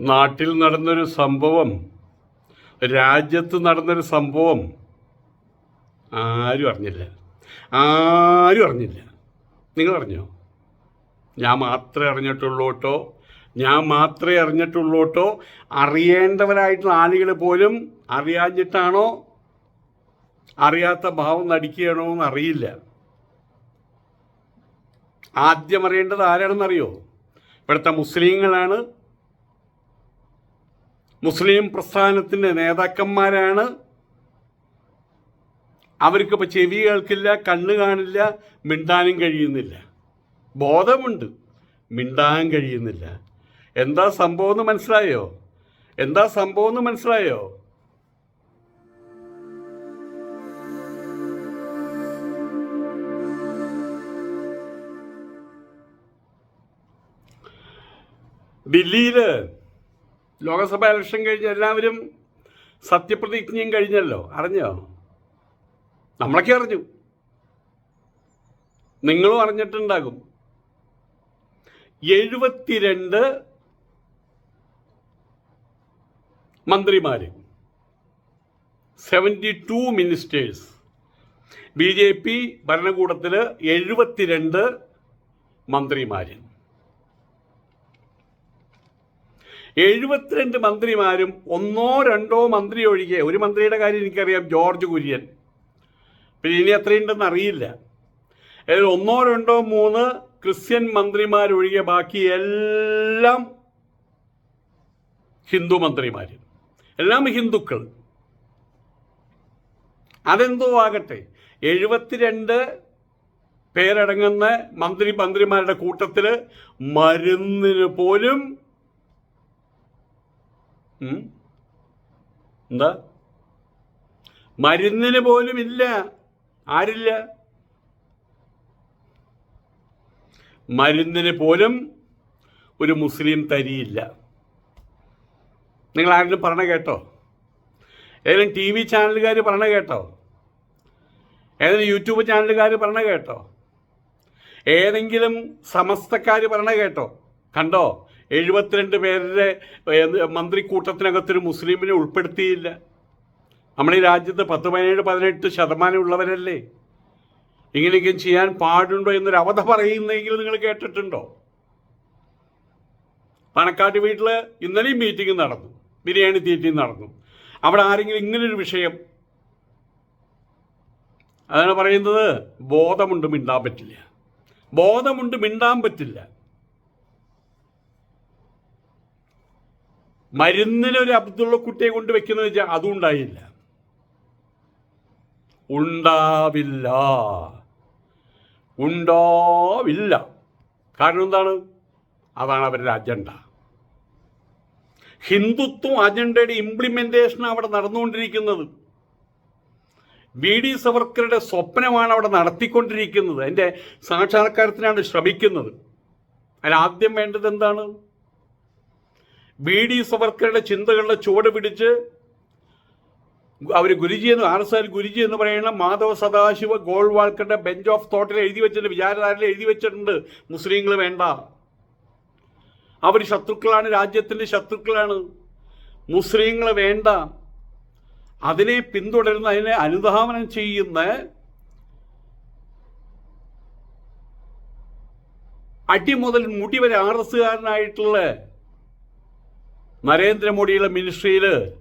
നാട്ടിൽ നടന്നൊരു സംഭവം രാജ്യത്ത് നടന്നൊരു സംഭവം ആരും അറിഞ്ഞില്ല. ആരും അറിഞ്ഞില്ല. നിങ്ങൾ അറിഞ്ഞോ? ഞാൻ മാത്രമേ അറിഞ്ഞിട്ടുള്ളൂ കേട്ടോ. ഞാൻ മാത്രമേ അറിഞ്ഞിട്ടുള്ളൂ കേട്ടോ. അറിയേണ്ടവരായിട്ടുള്ള ആളുകൾ പോലും അറിയാഞ്ഞിട്ടാണോ? അറിയാത്ത ഭാവം നടിക്കുകയാണോ എന്ന് അറിയില്ല. ആദ്യം അറിയേണ്ടത് ആരാണെന്നറിയോ? ഇവിടുത്തെ മുസ്ലിങ്ങളാണ്. മുസ്ലിം പ്രസ്ഥാനത്തിന്റെ നേതാക്കന്മാരാണ്. അവർക്കിപ്പോൾ ചെവി കേൾക്കില്ല കണ്ണ് കാണില്ല മിണ്ടാനും കഴിയുന്നില്ല. ബോധമുണ്ട് മിണ്ടാൻ കഴിയുന്നില്ല. എന്താ സംഭവം എന്ന് മനസ്സിലായോ? എന്താ സംഭവം എന്ന് മനസ്സിലായോ? ഡൽഹിയിൽ ലോകസഭ ഇലക്ഷൻ കഴിഞ്ഞ് എല്ലാവരും സത്യപ്രതിജ്ഞയും കഴിഞ്ഞല്ലോ. അറിഞ്ഞോ? നമ്മളൊക്കെ അറിഞ്ഞു. നിങ്ങളും അറിഞ്ഞിട്ടുണ്ടാകും. എഴുപത്തിരണ്ട് മന്ത്രിമാർ seventy two ministers B J P ഭരണകൂടത്തിൽ എഴുപത്തിരണ്ട് മന്ത്രിമാർ എഴുപത്തിരണ്ട് മന്ത്രിമാരും ഒന്നോ രണ്ടോ മന്ത്രി ഒഴികെ ഒരു മന്ത്രിയുടെ കാര്യം എനിക്കറിയാം ജോർജ് കുര്യൻ. പിന്നെ ഇനി എത്രയുണ്ടെന്ന് അറിയില്ല. അതിൽ ഒന്നോ രണ്ടോ മൂന്ന് ക്രിസ്ത്യൻ മന്ത്രിമാരൊഴികെ ബാക്കി എല്ലാം ഹിന്ദു മന്ത്രിമാർ എല്ലാം ഹിന്ദുക്കൾ അതെന്തോ ആകട്ടെ എഴുപത്തിരണ്ട് പേരടങ്ങുന്ന മന്ത്രി മന്ത്രിമാരുടെ കൂട്ടത്തിൽ മരുന്നിന് പോലും? എന്താ? മരുന്നിന് പോലും ഇല്ല. ആരില്ല? മരുന്നിന് പോലും ഒരു മുസ്ലിം തരിയില്ല. നിങ്ങൾ ആരെങ്കിലും പറഞ്ഞ കേട്ടോ? ഏതെങ്കിലും ടി വി ചാനലുകാർ പറഞ്ഞ കേട്ടോ? ഏതെങ്കിലും യൂട്യൂബ് ചാനലുകാർ പറഞ്ഞ കേട്ടോ? ഏതെങ്കിലും സമസ്തക്കാർ പറഞ്ഞ കേട്ടോ? കണ്ടോ? എഴുപത്തിരണ്ട് പേരുടെ മന്ത്രിക്കൂട്ടത്തിനകത്തൊരു മുസ്ലിമിനെ ഉൾപ്പെടുത്തിയില്ല. നമ്മുടെ ഈ രാജ്യത്ത് പത്ത് പതിനേഴ് പതിനെട്ട് ശതമാനം ഉള്ളവരല്ലേ? ഇങ്ങനെയൊക്കെ ചെയ്യാൻ പാടുണ്ടോ എന്നൊരു അവധ പറയുന്നെങ്കിൽ നിങ്ങൾ കേട്ടിട്ടുണ്ടോ? പണക്കാട്ട് വീട്ടിൽ ഇന്നലെയും മീറ്റിംഗ് നടന്നു. ബിരിയാണി തീറ്റി നടന്നു. അവിടെ ആരെങ്കിലും ഇങ്ങനൊരു വിഷയം? അതാണ് പറയുന്നത് ബോധമുണ്ട് മിണ്ടാൻ പറ്റില്ല. ബോധമുണ്ട് മിണ്ടാൻ പറ്റില്ല. മരുന്നിനൊരു അബ്ദുള്ള കുട്ടിയെ കൊണ്ട് വെക്കുന്നത് വെച്ചാൽ അതും ഉണ്ടായില്ല. ഉണ്ടാവില്ല. ഉണ്ടാവില്ല. കാരണം എന്താണ്? അതാണ് അവരുടെ അജണ്ട. ഹിന്ദുത്വം അജണ്ടയുടെ ഇംപ്ലിമെന്റേഷൻ അവിടെ നടന്നുകൊണ്ടിരിക്കുന്നത്. ബി ഡി സവർക്കറുടെ സ്വപ്നമാണ് അവിടെ നടത്തിക്കൊണ്ടിരിക്കുന്നത്. അതിന്റെ സാക്ഷാത്കാരത്തിനാണ് ശ്രമിക്കുന്നത്. ആദ്യം വേണ്ടത് എന്താണ്? ബി ഡി സവർക്കറുടെ ചിന്തകളുടെ ചുവട് പിടിച്ച് അവർ ഗുരുജി എന്ന് ആർ എസ് ആർ ഗുരുജി എന്ന് പറയുന്ന മാധവ സദാശിവ ഗോൾവാൾക്കറുടെ ബെഞ്ച് ഓഫ് തോട്ടിൽ എഴുതി വെച്ചിട്ടുണ്ട് വിചാരധാരയിൽ എഴുതി വെച്ചിട്ടുണ്ട്. മുസ്ലിങ്ങൾ വേണ്ട. അവർ ശത്രുക്കളാണ് രാജ്യത്തിന്റെ ശത്രുക്കളാണ്. മുസ്ലിങ്ങൾ വേണ്ട. അതിനെ പിന്തുടരുന്ന അതിനെ അനുധാവനം ചെയ്യുന്ന അടി മുതൽ മുടി വരെ ആർ നരേന്ദ്രമോദിയുടെ മിനിസ്ട്രിയിൽ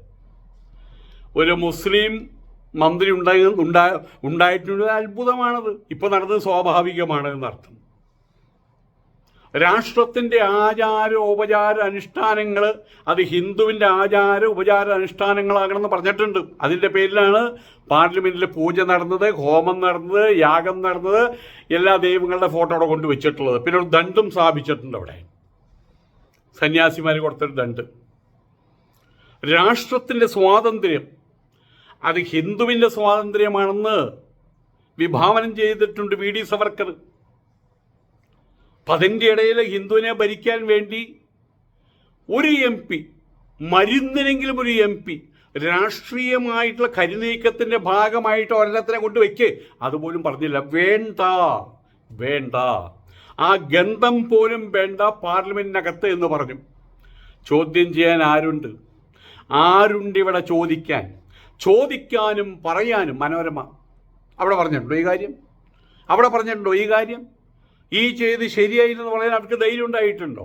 ഒരു മുസ്ലിം മന്ത്രി ഉണ്ടായി ഉണ്ടാ ഉണ്ടായിട്ടുണ്ട്. അത്ഭുതമാണത്. ഇപ്പോൾ നടന്നത് സ്വാഭാവികമാണ് എന്നർത്ഥം. രാഷ്ട്രത്തിന്റെ ആചാര ഉപചാര അനുഷ്ഠാനങ്ങൾ അത് ഹിന്ദുവിന്റെ ആചാര ഉപചാര അനുഷ്ഠാനങ്ങളാകണമെന്ന് പറഞ്ഞിട്ടുണ്ട്. അതിന്റെ പേരിലാണ് പാർലമെന്റിൽ പൂജ നടന്നത് ഹോമം നടന്നത് യാഗം നടന്നത് എല്ലാ ദൈവങ്ങളുടെ ഫോട്ടോ അവിടെ കൊണ്ടുവച്ചിട്ടുള്ളത്. പിന്നെ ഒരു ദണ്ടും സ്ഥാപിച്ചിട്ടുണ്ട് അവിടെ. സന്യാസിമാർ കൊടുത്തൊരു ദണ്ട്. രാഷ്ട്രത്തിന്റെ സ്വാതന്ത്ര്യം. അത് ഹിന്ദുവിന്റെ സ്വാതന്ത്ര്യമാണെന്ന് വിഭാവനം ചെയ്തിട്ടുണ്ട് വി ഡി സവർക്കർ. അതിന്റെ ഇടയിൽ ഹിന്ദുവിനെ ഭരിക്കാൻ വേണ്ടി ഒരു എം പി മരുന്നിനെങ്കിലും ഒരു എം പി രാഷ്ട്രീയമായിട്ടുള്ള കരുനീക്കത്തിന്റെ ഭാഗമായിട്ട് ഒരെണ്ണത്തിനെ കൊണ്ടുവയ്ക്ക്. അതുപോലും പറഞ്ഞില്ല. വേണ്ട വേണ്ട. ആ ഗന്ധം പോലും വേണ്ട പാർലമെന്റിനകത്ത് എന്ന് പറഞ്ഞു. ചോദ്യം ചെയ്യാൻ ആരുണ്ട്? ആരുണ്ട് ഇവിടെ ചോദിക്കാൻ? ചോദിക്കാനും പറയാനും മനോരമ. അവിടെ പറഞ്ഞിട്ടുണ്ടോ ഈ കാര്യം? അവിടെ പറഞ്ഞിട്ടുണ്ടോ ഈ കാര്യം? ഈ ചെയ്ത് ശരിയായില്ലെന്ന് പറയാൻ അവർക്ക് ധൈര്യം ഉണ്ടായിട്ടുണ്ടോ?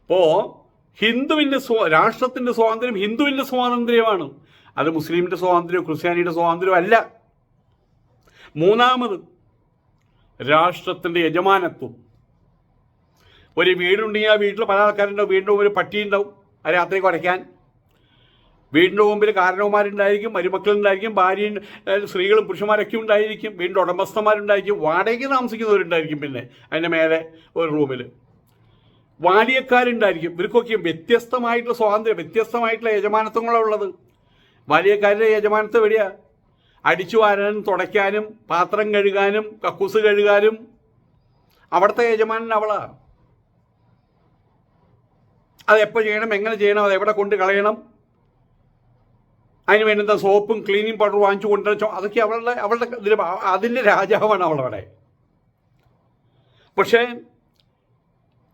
അപ്പോൾ ഹിന്ദുവിന്റെ സ്വ രാഷ്ട്രത്തിന്റെ സ്വാതന്ത്ര്യം ഹിന്ദുവിന്റെ സ്വാതന്ത്ര്യമാണ്. അത് മുസ്ലിമിന്റെ സ്വാതന്ത്ര്യം ക്രിസ്ത്യാനിയുടെ സ്വാതന്ത്ര്യം അല്ല. മൂന്നാമത് രാഷ്ട്രത്തിന്റെ യജമാനത്വം. ഒരു വീടുണ്ടെങ്കിൽ ആ വീട്ടിൽ പല ആൾക്കാരുണ്ടാവും. വീണ്ടും ഒരു പട്ടിയുണ്ടാവും. രാത്രി കുറയ്ക്കാൻ വീടിന്റെ മുമ്പിൽ കാരണവന്മാരുണ്ടായിരിക്കും മരുമക്കളുണ്ടായിരിക്കും ഭാര്യയും സ്ത്രീകളും പുരുഷന്മാരൊക്കെ ഉണ്ടായിരിക്കും വീടിന്റെ ഉടമസ്ഥന്മാരുണ്ടായിരിക്കും വാടകയ്ക്ക് താമസിക്കുന്നവരുണ്ടായിരിക്കും പിന്നെ അതിന്റെ മേലെ ഒരു റൂമിൽ വാലിയക്കാരുണ്ടായിരിക്കും ഇവർക്കൊക്കെ വ്യത്യസ്തമായിട്ടുള്ള സ്വാതന്ത്ര്യം വ്യത്യസ്തമായിട്ടുള്ള യജമാനത്വങ്ങളാണ് ഉള്ളത്. വാലിയക്കാരുടെ യജമാനത്വം എവിടെയാ? അടിച്ചു വാരാനും തുടയ്ക്കാനും പാത്രം കഴുകാനും കക്കൂസ് കഴുകാനും. അവിടുത്തെ യജമാനൻ അവളാ. അതെപ്പോൾ ചെയ്യണം എങ്ങനെ ചെയ്യണം അത് എവിടെ കൊണ്ട് കളയണം അതിന് വേണ്ടുന്ന സോപ്പും ക്ലീനിങ് പൗഡർ വാങ്ങിച്ചു കൊണ്ടുവച്ചോ അതൊക്കെ അവളുടെ അവളുടെ ഇതിൽ അതിന്റെ രാജാവാണ് അവളവിടെ പക്ഷേ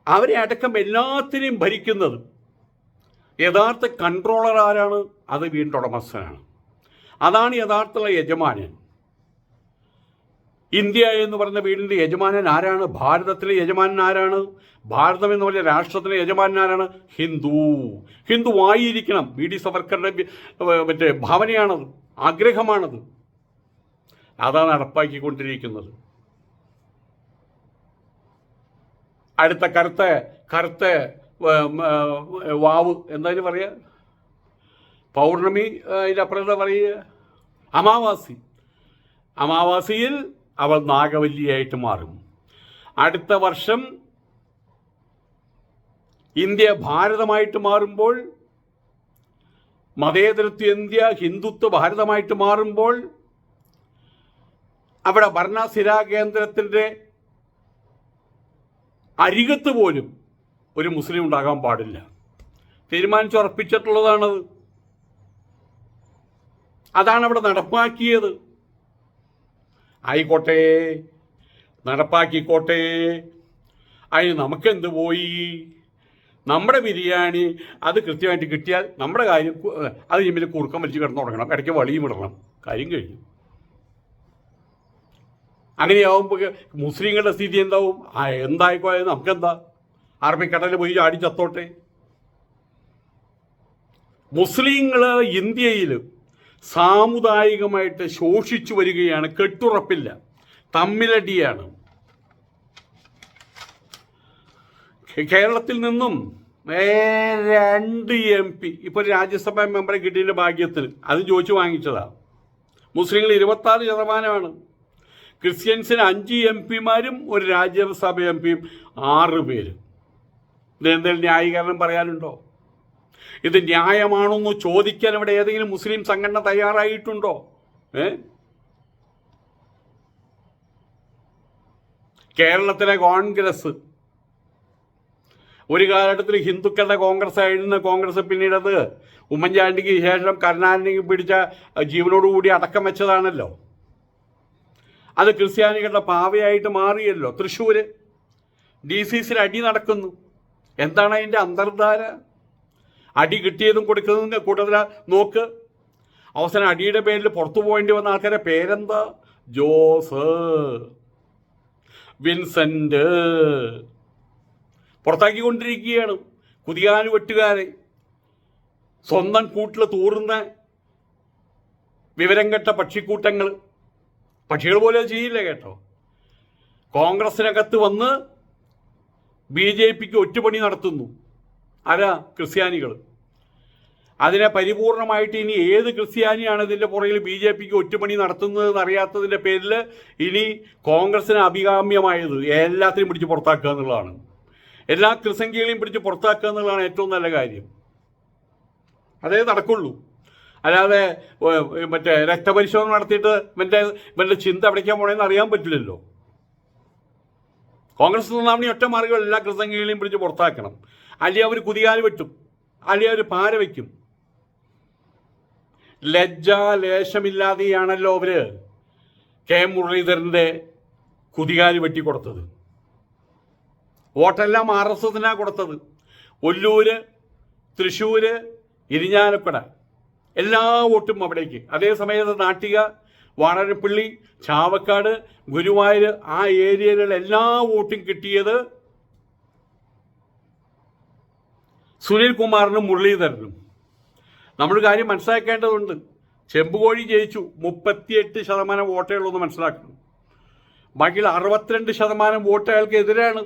അവരെ അടക്കം എല്ലാത്തിനെയും ഭരിക്കുന്നത് യഥാർത്ഥ കൺട്രോളർ ആരാണ്? അത് വീടിന്റെ ഉടമസ്ഥനാണ്. അതാണ് യഥാർത്ഥ യജമാനൻ. ഇന്ത്യ എന്ന് പറയുന്ന വീടിന്റെ യജമാനൻ ആരാണ്? ഭാരതത്തിലെ യജമാനൻ ആരാണ്? ഭാരതം എന്ന് പറഞ്ഞ രാഷ്ട്രത്തിലെ യജമാനൻ ആരാണ്? ഹിന്ദു. ഹിന്ദു ആയിരിക്കണം. വി ഡി സവർക്കറുടെ മറ്റേ ഭാവനയാണത് ആഗ്രഹമാണത്. അതാണ് നടപ്പാക്കിക്കൊണ്ടിരിക്കുന്നത്. അടുത്ത കറുത്ത കറുത്ത വാവ്. എന്തായാലും പറയുക. പൗർണമി അതിന്റെ അപ്പുറം എന്താ പറയുക? അമാവാസി. അമാവാസിയിൽ അവൾ നാഗവല്ലിയായിട്ട് മാറും. അടുത്ത വർഷം ഇന്ത്യ ഭാരതമായിട്ട് മാറുമ്പോൾ മതേതരത്വ ഇന്ത്യ ഹിന്ദുത്വ ഭാരതമായിട്ട് മാറുമ്പോൾ അവിടെ ഭരണസിരാ കേന്ദ്രത്തിന്റെ അരികത്ത് പോലും ഒരു മുസ്ലിം ഉണ്ടാകാൻ പാടില്ല. തീരുമാനിച്ചുറപ്പിച്ചിട്ടുള്ളതാണത് അതാണ് അവിടെ നടപ്പാക്കിയത്. ആയിക്കോട്ടെ നടപ്പാക്കിക്കോട്ടെ. അതിന് നമുക്കെന്ത് പോയി? നമ്മുടെ ബിരിയാണി അത് കൃത്യമായിട്ട് കിട്ടിയാൽ നമ്മുടെ കാര്യം അത് ഇമ്മിൽ കുറുക്കം വലിച്ച് കിടന്നു തുടങ്ങണം ഇടയ്ക്ക് വളിയും ഇടണം കാര്യം കഴിഞ്ഞു. അങ്ങനെയാവുമ്പോൾ മുസ്ലിങ്ങളുടെ സ്ഥിതി എന്താവും? ആ എന്തായിക്കോയാലും നമുക്കെന്താ? അറബിക്കടലിൽ പോയി ചാടി ചത്തോട്ടെ. മുസ്ലിങ്ങൾ ഇന്ത്യയിൽ സാമുദായികമായിട്ട് ശോഷിച്ചു വരികയാണ് കെട്ടുറപ്പില്ല. തമ്മിലടിയാണ്. കേരളത്തിൽ നിന്നും രണ്ട് എം പി ഇപ്പോൾ രാജ്യസഭാ മെമ്പറെ കിട്ടിയതിന്റെ ഭാഗ്യത്തിൽ അത് ചോദിച്ചു വാങ്ങിച്ചതാ. മുസ്ലിങ്ങൾ ഇരുപത്താറ് ശതമാനമാണ്. ക്രിസ്ത്യൻസിന് അഞ്ച് എം പിമാരും ഒരു രാജ്യസഭ എം പിയും ആറ് പേര്. ഇതെന്തെങ്കിലും ന്യായീകരണം പറയാനുണ്ടോ? ഇത് ന്യായമാണെന്ന് ചോദിക്കാൻ ഇവിടെ ഏതെങ്കിലും മുസ്ലിം സംഘടന തയ്യാറായിട്ടുണ്ടോ? ഏ? കേരളത്തിലെ കോൺഗ്രസ്. ഒരു കാലഘട്ടത്തിൽ ഹിന്ദുക്കളുടെ കോൺഗ്രസ് ആയിരുന്ന കോൺഗ്രസ് പിന്നീട് അത് ഉമ്മൻചാണ്ടിക്ക് ശേഷം കരുണാനിധിക്ക് പിടിച്ച ജീവനോടുകൂടി അടക്കം വെച്ചതാണല്ലോ. അത് ക്രിസ്ത്യാനികളുടെ പാവയായിട്ട് മാറിയല്ലോ. തൃശ്ശൂര്. ഡി സി സിയിൽ അടി നടക്കുന്നു. എന്താണ് അതിന്റെ അന്തർധാര? അടി കിട്ടിയതും കൊടുക്കുന്നതും കൂട്ടത്തിൽ നോക്ക്. അവസാനം അടിയുടെ പേരിൽ പുറത്തു പോകേണ്ടി വന്ന ആൾക്കാരെ പേരെന്താ? ജോസ്. വിൻസെന്റ്. പുറത്താക്കിക്കൊണ്ടിരിക്കുകയാണ് കുതികാലു വെട്ടുകാരെ. സ്വന്തം കൂട്ടിൽ തൂറുന്ന വിവരം കെട്ട പക്ഷിക്കൂട്ടങ്ങൾ പക്ഷികൾ പോലെ ചെയ്യില്ല കേട്ടോ? കോൺഗ്രസിനകത്ത് വന്ന് ബി ജെ പിക്ക് ഒറ്റപ്പണി നടത്തുന്നു. ആരാ ക്രിസ്ത്യാനികൾ. അതിനെ പരിപൂർണമായിട്ട് ഇനി ഏത് ക്രിസ്ത്യാനിയാണ് ഇതിന്റെ പുറകിൽ ബി ജെ പിക്ക് ഒറ്റുപണി നടത്തുന്നതെന്ന് അറിയാത്തതിന്റെ പേരിൽ ഇനി കോൺഗ്രസിന് അഭികാമ്യമായത് എല്ലാത്തിനും പിടിച്ച് പുറത്താക്കുക എന്നുള്ളതാണ്. എല്ലാ ക്രിസംഖ്യകളെയും പിടിച്ച് പുറത്താക്കുക എന്നുള്ളതാണ് ഏറ്റവും നല്ല കാര്യം. അതേ നടക്കുള്ളൂ. അല്ലാതെ മറ്റേ രക്തപരിശോധന നടത്തിയിട്ട് ഇവന്റെ ഇവന്റെ ചിന്ത എവിടേക്കാണ് പോണേന്ന് അറിയാൻ പറ്റില്ലല്ലോ. കോൺഗ്രസ് നന്നാമണി ഒറ്റ മാർഗം എല്ലാ ക്രിസംഖ്യകളെയും പിടിച്ച് പുറത്താക്കണം. അല്ലെങ്കിൽ അവർ കുതികാൽ വെട്ടും. അല്ലെങ്കിൽ അവർ പാര വയ്ക്കും ലജ്ജ ലേശമില്ലാതെയാണല്ലോ അവർ കെ മുരളീധരന്റെ കുതികാൽ വെട്ടിക്കൊടുത്തത്. വോട്ടെല്ലാം ആർ എസ് എസിനാണ് കൊടുത്തത്. ഒല്ലൂര് തൃശ്ശൂർ ഇരിഞ്ഞാലക്കുട എല്ലാ വോട്ടും അവിടേക്ക്. അതേസമയത്ത് നാട്ടിക വാണരപ്പള്ളി ചാവക്കാട് ഗുരുവായൂർ ആ ഏരിയയിലുള്ള എല്ലാ വോട്ടും കിട്ടിയത് സുനിൽ കുമാറിനും മുരളീധരനും. നമ്മൾ കാര്യം മനസ്സിലാക്കേണ്ടതുണ്ട്. ചെമ്പുകോഴി ജയിച്ചു മുപ്പത്തിയെട്ട് ശതമാനം വോട്ടേ ഉള്ളൂ എന്ന് മനസ്സിലാക്കണം. ബാക്കിയുള്ള അറുപത്തിരണ്ട് ശതമാനം വോട്ട് അയാൾക്ക് എതിരാണ്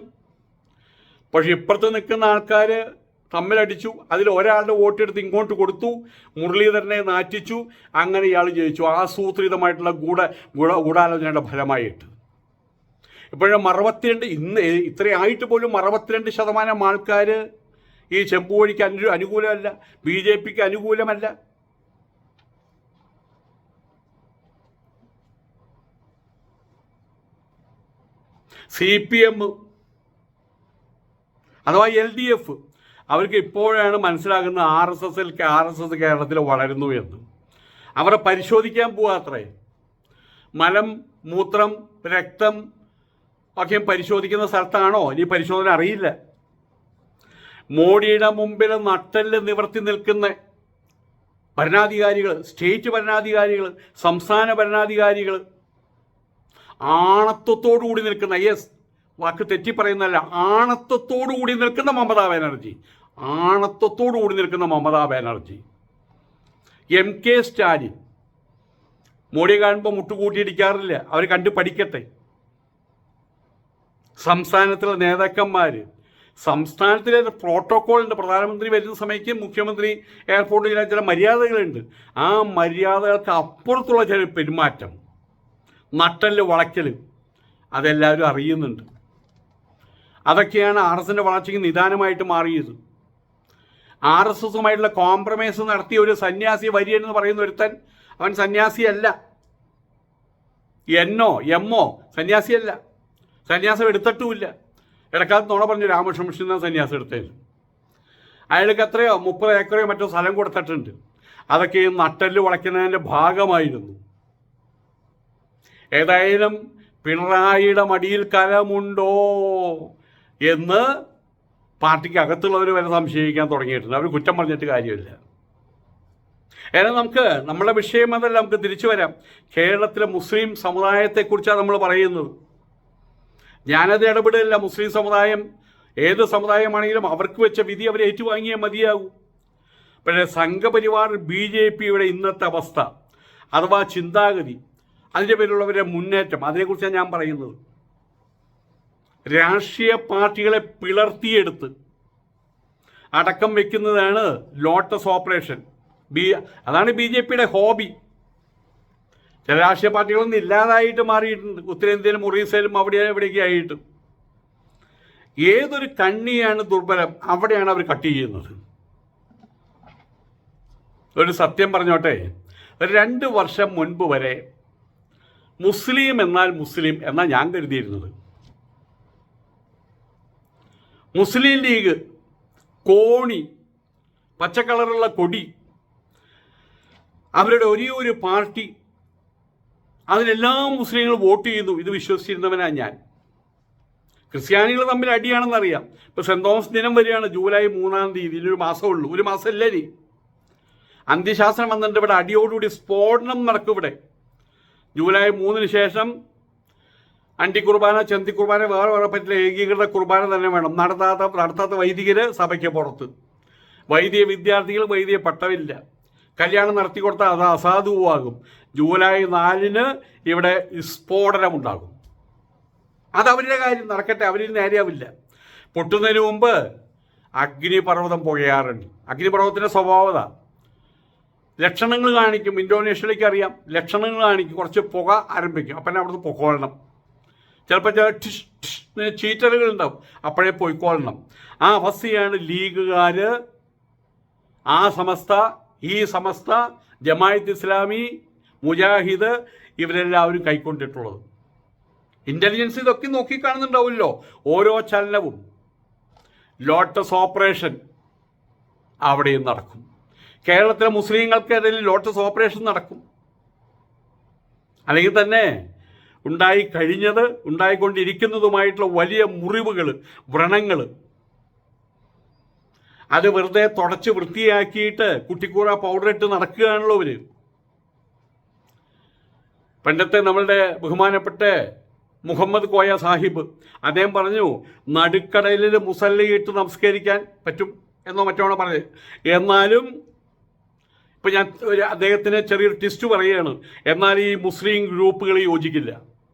പക്ഷെ ഇപ്പുറത്ത് നിൽക്കുന്ന ആൾക്കാർ തമ്മിലടിച്ചു അതിൽ ഒരാളുടെ വോട്ടെടുത്ത് ഇങ്ങോട്ട് കൊടുത്തു മുരളീധരനെ നാറ്റിച്ചു അങ്ങനെ ഇയാൾ ജയിച്ചു. ആസൂത്രിതമായിട്ടുള്ള ഗൂഢ ഗുണ ഗൂഢാലോചനയുടെ ഫലമായിട്ട്. ഇപ്പോഴും അറുപത്തിരണ്ട് ഇന്ന് ഇത്രയായിട്ട് പോലും അറുപത്തിരണ്ട് ശതമാനം ആൾക്കാർ ഈ ചെമ്പുവഴിക്ക് അനു അനുകൂലമല്ല ബി ജെ പിക്ക് അനുകൂലമല്ല. സി പി എം അഥവാ എൽ ഡി എഫ് അവർക്ക് ഇപ്പോഴാണ് മനസ്സിലാകുന്നത് ആർ എസ് എസിൽ ആർ എസ് എസ് കേരളത്തിൽ വളരുന്നു എന്ന്. അവരെ പരിശോധിക്കാൻ പോവാത്രേ മലം മൂത്രം രക്തം ഒക്കെ പരിശോധിക്കുന്ന സ്ഥലത്താണോ? ഇനി പരിശോധന അറിയില്ല. മോഡിയുടെ മുമ്പിൽ നട്ടൽ നിവർത്തി നിൽക്കുന്ന ഭരണാധികാരികൾ സ്റ്റേറ്റ് ഭരണാധികാരികൾ സംസ്ഥാന ഭരണാധികാരികൾ ആണത്വത്തോടു കൂടി നിൽക്കുന്ന യെസ് വാക്ക് തെറ്റി പറയുന്നതല്ല ആണത്വത്തോടു കൂടി നിൽക്കുന്ന മമതാ ബാനർജി. ആണത്വത്തോടു കൂടി നിൽക്കുന്ന Mamata Banerjee. M K Stalin. മോഡിയെ കാണുമ്പോൾ മുട്ടുകൂട്ടിയിടിക്കാറില്ല അവർ കണ്ടു പഠിക്കട്ടെ. സംസ്ഥാനത്തിലെ നേതാക്കന്മാർ സംസ്ഥാനത്തിലെ പ്രോട്ടോക്കോളുണ്ട്. പ്രധാനമന്ത്രി വരുന്ന സമയത്ത് മുഖ്യമന്ത്രി എയർപോർട്ടിൽ ചില ചില മര്യാദകളുണ്ട്. ആ മര്യാദകൾക്ക് അപ്പുറത്തുള്ള ചില പെരുമാറ്റം. നട്ടൽ വളയ്ക്കൽ അതെല്ലാവരും അറിയുന്നുണ്ട്. അതൊക്കെയാണ് ആർ എസിന്റെ വളർച്ചയ്ക്ക് നിദാനമായിട്ട് മാറിയത്. ആർ എസ് എസുമായിട്ടുള്ള കോംപ്രമൈസ് നടത്തിയ ഒരു സന്യാസി വരിയൻ എന്ന് പറയുന്ന ഒരുത്തൻ അവൻ സന്യാസിയല്ല. എന്നോ എമ്മോ സന്യാസിയല്ല. സന്യാസം എടുത്തിട്ടുമില്ല. ഇടക്കാലത്ത് നോണ പറഞ്ഞു രാമകൃഷ്ണ മിഷൻ സന്യാസം എടുത്തത് അയാൾക്ക് എത്രയോ മുപ്പത് ഏക്കറയോ മറ്റോ സ്ഥലം കൊടുത്തിട്ടുണ്ട്. അതൊക്കെ ഈ നട്ടൽ വളയ്ക്കുന്നതിന്റെ ഭാഗമായിരുന്നു. ഏതായാലും പിണറായിയുടെ മടിയിൽ കലമുണ്ടോ എന്ന് പാർട്ടിക്ക് അകത്തുള്ളവർ വരെ സംശയിക്കാൻ തുടങ്ങിയിട്ടുണ്ട്. അവർ കുറ്റം പറഞ്ഞിട്ട് കാര്യമില്ല. ഏതായാലും നമുക്ക് നമ്മുടെ വിഷയം അതല്ല നമുക്ക് തിരിച്ചു വരാം. കേരളത്തിലെ മുസ്ലിം സമുദായത്തെക്കുറിച്ചാണ് നമ്മൾ പറയുന്നത്. ഞാനത് ഇടപെടില്ല മുസ്ലിം സമുദായം ഏത് സമുദായമാണെങ്കിലും അവർക്ക് വെച്ച വിധി അവർ ഏറ്റുവാങ്ങിയേ മതിയാകൂ പക്ഷേ സംഘപരിവാർ ബി ജെ പിയുടെ ഇന്നത്തെ അവസ്ഥ അഥവാ ചിന്താഗതി അതിന്റെ പേരിലുള്ളവരുടെ മുന്നേറ്റം അതിനെക്കുറിച്ചാണ് ഞാൻ പറയുന്നത്. രാഷ്ട്രീയ പാർട്ടികളെ പിളർത്തിയെടുത്ത് അടക്കം വെക്കുന്നതാണ് ലോട്ടസ് ഓപ്പറേഷൻ. ബി അതാണ് ബി ജെ പിയുടെ ഹോബി. ചില രാഷ്ട്രീയ പാർട്ടികളൊന്നും ഇല്ലാതായിട്ട് മാറിയിട്ടുണ്ട്. ഉത്തരേന്ത്യയിലും ഒറീസയിലും അവിടെ എവിടെയൊക്കെ ആയിട്ട്. ഏതൊരു കണ്ണിയാണ് ദുർബലം അവിടെയാണ് അവർ കട്ട് ചെയ്യുന്നത്. ഒരു സത്യം പറഞ്ഞോട്ടെ ഒരു രണ്ട് വർഷം മുൻപ് വരെ മുസ്ലിം എന്നാൽ മുസ്ലിം എന്നാണ് ഞാൻ കരുതിയിരുന്നത്. മുസ്ലിം ലീഗ് കോണി പച്ചക്കളറുള്ള കൊടി അവരുടെ ഒരേ ഒരു പാർട്ടി അതിലെല്ലാം മുസ്ലിങ്ങൾ വോട്ട് ചെയ്യുന്നു ഇത് വിശ്വസിച്ചിരുന്നവനാണ് ഞാൻ. ക്രിസ്ത്യാനികൾ തമ്മിൽ അടിയാണെന്നറിയാം. ഇപ്പൊ സെന്റ് തോമസ് ദിനം വരികയാണ്. ജൂലൈ മൂന്നാം തീയതി. ഇതിനൊരു മാസമുള്ളൂ ഒരു മാസമല്ലേ നീ അന്ത്യശാസ്ത്രം വന്നിട്ട് ഇവിടെ അടിയോടുകൂടി സ്ഫോടനം നടക്കും ഇവിടെ. ജൂലൈ മൂന്നിന് ശേഷം അണ്ടി കുർബാന ചന്തി കുർബാന വേറെ വേറെ പറ്റില്ല. ഏകീകൃത കുർബാന തന്നെ വേണം. നടത്താത്ത നടത്താത്ത വൈദികര് സഭയ്ക്ക് പുറത്ത്. വൈദിക വിദ്യാർത്ഥികൾ വൈദിക പട്ടമില്ല. കല്യാണം നടത്തി കൊടുത്താൽ അത് അസാധുവാകും. ജൂലൈ നാലിന് ഇവിടെ സ്ഫോടനമുണ്ടാകും അത് അവരുടെ കാര്യം നടക്കട്ടെ അവരിൽ നേരെയാവില്ല. പൊട്ടുന്നതിന് മുമ്പ് അഗ്നിപർവതം പുകയാറുണ്ട്. അഗ്നിപർവതത്തിന്റെ സ്വഭാവത ലക്ഷണങ്ങൾ കാണിക്കും ഇന്തോനേഷ്യയിലേക്ക് അറിയാം. ലക്ഷണങ്ങൾ കാണിക്കും കുറച്ച് പുക ആരംഭിക്കും. അപ്പം അവിടുന്ന് പൊക്കോളണം. ചിലപ്പോൾ ചില ടിഷ് ടിഷ് ചീറ്ററുകൾ ഉണ്ടാവും. അപ്പോഴേ പോയിക്കോളണം. ആ അവസ്ഥയാണ് ലീഗുകാർ ആ സമസ്ത ഈ സമസ്ത ജമായത്ത് ഇസ്ലാമി മുജാഹിദ് ഇവരെല്ലാവരും കൈക്കൊണ്ടിട്ടുള്ളത്. ഇന്റലിജൻസ് ഇതൊക്കെ നോക്കിക്കാണുന്നുണ്ടാവുമല്ലോ ഓരോ ചലനവും. ലോട്ടസ് ഓപ്പറേഷൻ അവിടെയും നടക്കും. കേരളത്തിലെ മുസ്ലിങ്ങൾക്കിടയിൽ ലോട്ടസ് ഓപ്പറേഷൻ നടക്കും. അല്ലെങ്കിൽ തന്നെ ഉണ്ടായി കഴിഞ്ഞത് ഉണ്ടായിക്കൊണ്ടിരിക്കുന്നതുമായിട്ടുള്ള വലിയ മുറിവുകൾ വ്രണങ്ങൾ അത് വെറുതെ തുടച്ച് വൃത്തിയാക്കിയിട്ട് കുട്ടിക്കൂറ പൗഡർ ഇട്ട് നടക്കുകയാണല്ലോ അവർ പണ്ടത്തെ നമ്മളുടെ ബഹുമാനപ്പെട്ട മുഹമ്മദ് കോയ സാഹിബ് അദ്ദേഹം പറഞ്ഞു നടുക്കടലിൽ മുസല്ലയിട്ട് നമസ്കരിക്കാൻ പറ്റും എന്നോ മറ്റോ പറഞ്ഞത് എന്നാലും ഇപ്പം ഞാൻ ഒരു അദ്ദേഹത്തിന് ചെറിയൊരു ട്വിസ്റ്റ് പറയുകയാണ്. എന്നാൽ ഈ മുസ്ലിം ഗ്രൂപ്പുകൾ യോജിക്കില്ല.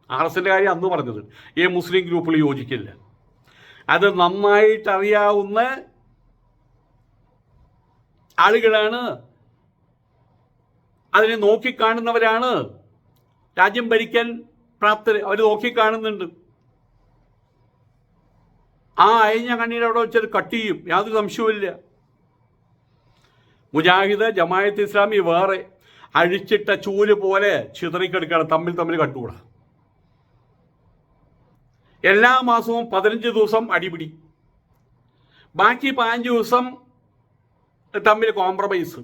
ആർ എസിന്റെ കാര്യം അന്ന് പറഞ്ഞത്. ഈ മുസ്ലിം ഗ്രൂപ്പുകൾ യോജിക്കില്ല. അത് നന്നായിട്ട് അറിയാവുന്ന ആളുകളാണ്. അതിനെ നോക്കിക്കാണുന്നവരാണ്. രാജ്യം ഭരിക്കാൻ പ്രാപ്തർ അവർ നോക്കിക്കാണുന്നുണ്ട്. ആ അയഞ്ഞ കണ്ണീര് അവിടെ വെച്ചത് കട്ട് ചെയ്യും. യാതൊരു സംശയവുമില്ല മുജാഹിദ് ജമായത്ത് ഇസ്ലാമി വേറെ അഴിച്ചിട്ട ചൂൽ പോലെ ചിതറിക്കെടുക്കുകയാണ്. തമ്മിൽ തമ്മിൽ കണ്ടുകൂടാ എല്ലാ മാസവും പതിനഞ്ച് ദിവസം അടിപിടി. ബാക്കി പതിനഞ്ച് ദിവസം തമ്മിൽ കോംപ്രമൈസ്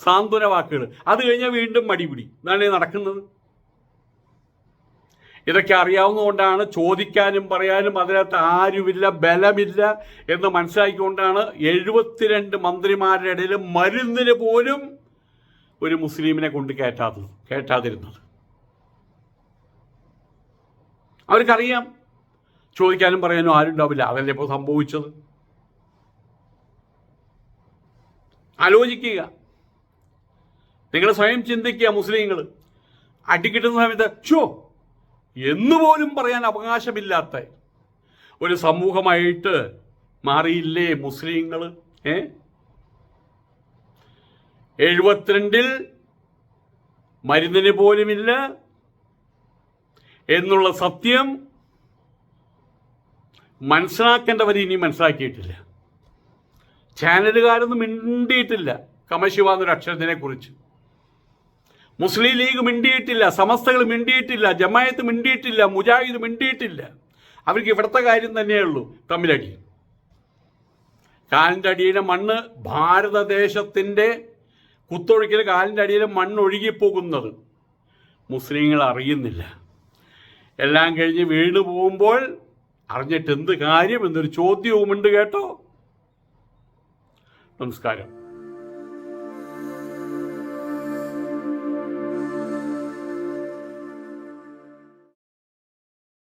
സാന്ത്വന വാക്കുകൾ അത് കഴിഞ്ഞാൽ വീണ്ടും മടിപിടി. ഇതാണ് നടക്കുന്നത്. ഇതൊക്കെ അറിയാവുന്നതുകൊണ്ടാണ് ചോദിക്കാനും പറയാനും അതിനകത്ത് ആരുമില്ല ബലമില്ല എന്ന് മനസ്സിലാക്കിക്കൊണ്ടാണ് എഴുപത്തിരണ്ട് മന്ത്രിമാരുടെ ഇടയിൽ മരുന്നിന് പോലും ഒരു മുസ്ലിമിനെ കൊണ്ട് കയറ്റാത്തത് കയറ്റാതിരുന്നത് അവർക്കറിയാം. ചോദിക്കാനും പറയാനും ആരുണ്ടാവില്ല. അതല്ലേ ഇപ്പോൾ സംഭവിച്ചത്? ആലോചിക്കുക. നിങ്ങൾ സ്വയം ചിന്തിക്കുക മുസ്ലിങ്ങൾ അടിക്കിട്ടുന്ന സമയത്ത് ഷോ എന്നുപോലും പറയാൻ അവകാശമില്ലാത്ത ഒരു സമൂഹമായിട്ട് മാറിയില്ലേ മുസ്ലിങ്ങൾ ഏ? എഴുപത്തിരണ്ടിൽ മരുന്നിന് പോലുമില്ല എന്നുള്ള സത്യം മനസ്സിലാക്കേണ്ടവർ ഇനി മനസ്സിലാക്കിയിട്ടില്ല. ചാനലുകാരൊന്നും മിണ്ടിയിട്ടില്ല. കമശിവ എന്നൊരു അക്ഷരത്തിനെ കുറിച്ച്. മുസ്ലിം ലീഗ് മിണ്ടിയിട്ടില്ല സമസ്തകൾ മിണ്ടിയിട്ടില്ല ജമായത്ത് മിണ്ടിയിട്ടില്ല മുജാഹിദ് മിണ്ടിയിട്ടില്ല. അവർക്ക് ഇവിടുത്തെ കാര്യം തന്നെയുള്ളൂ തമ്മിലടി. കാലിന്റെ അടിയിലെ മണ്ണ് ഭാരതദേശത്തിന്റെ കുത്തൊഴുക്കിൽ കാലിന്റെ അടിയിലെ മണ്ണ് ഒഴുകിപ്പോകുന്നത്. മുസ്ലിങ്ങൾ അറിയുന്നില്ല. എല്ലാം കഴിഞ്ഞ് വീണ് പോകുമ്പോൾ അറിഞ്ഞിട്ട് എന്ത് കാര്യം എന്നൊരു ചോദ്യവുമുണ്ട് കേട്ടോ. നമസ്കാരം.